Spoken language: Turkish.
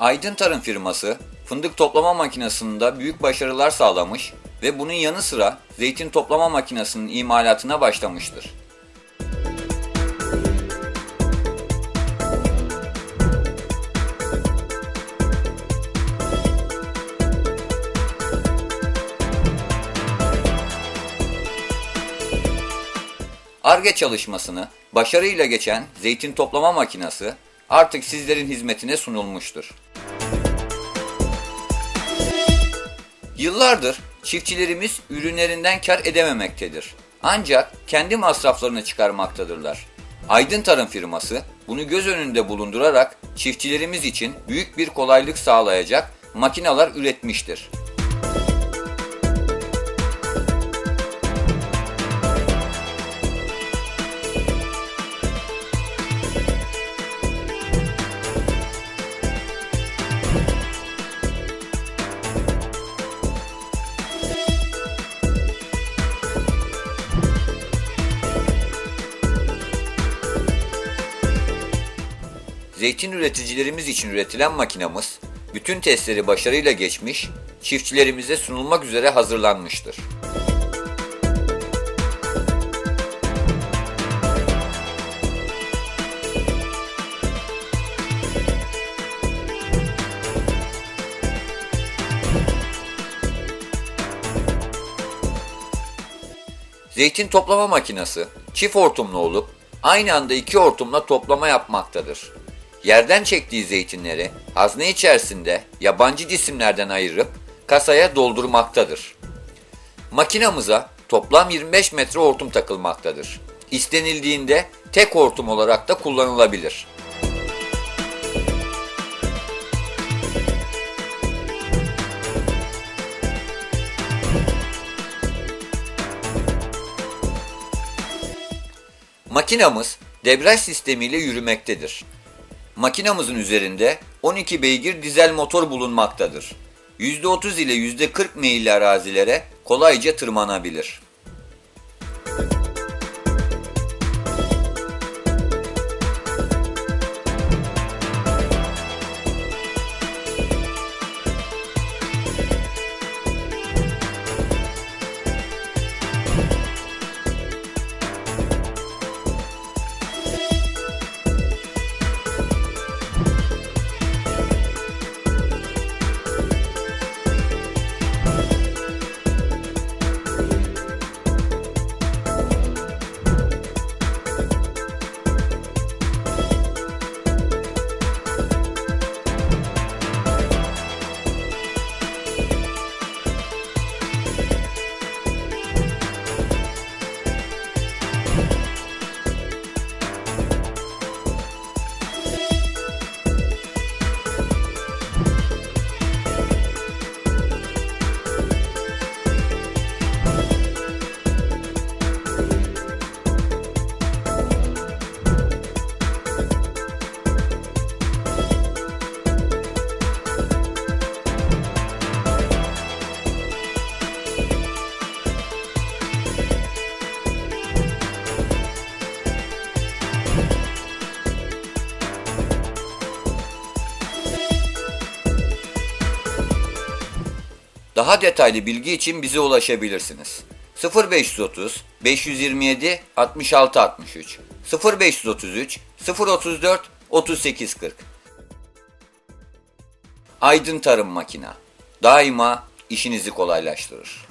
Aydın Tarım firması fındık toplama makinesinde büyük başarılar sağlamış ve bunun yanı sıra zeytin toplama makinesinin imalatına başlamıştır. ARGE çalışmasını başarıyla geçen zeytin toplama makinesi artık sizlerin hizmetine sunulmuştur. Yıllardır çiftçilerimiz ürünlerinden kar edememektedir. Ancak kendi masraflarını çıkarmaktadırlar. Aydın Tarım firması bunu göz önünde bulundurarak çiftçilerimiz için büyük bir kolaylık sağlayacak makineler üretmiştir. Zeytin üreticilerimiz için üretilen makinamız bütün testleri başarıyla geçmiş, çiftçilerimize sunulmak üzere hazırlanmıştır. Zeytin toplama makinesi çift hortumlu olup aynı anda iki hortumla toplama yapmaktadır. Yerden çektiği zeytinleri hazne içerisinde yabancı cisimlerden ayırıp kasaya doldurmaktadır. Makinamıza toplam 25 metre hortum takılmaktadır. İstenildiğinde tek hortum olarak da kullanılabilir. Makinamız debriyaj sistemiyle yürümektedir. Makinamızın üzerinde 12 beygir dizel motor bulunmaktadır. %30 ile %40 meyilli arazilere kolayca tırmanabilir. Daha detaylı bilgi için bize ulaşabilirsiniz. 0530 527 66 63 0533 034 38 40 Aydın Tarım Makina daima işinizi kolaylaştırır.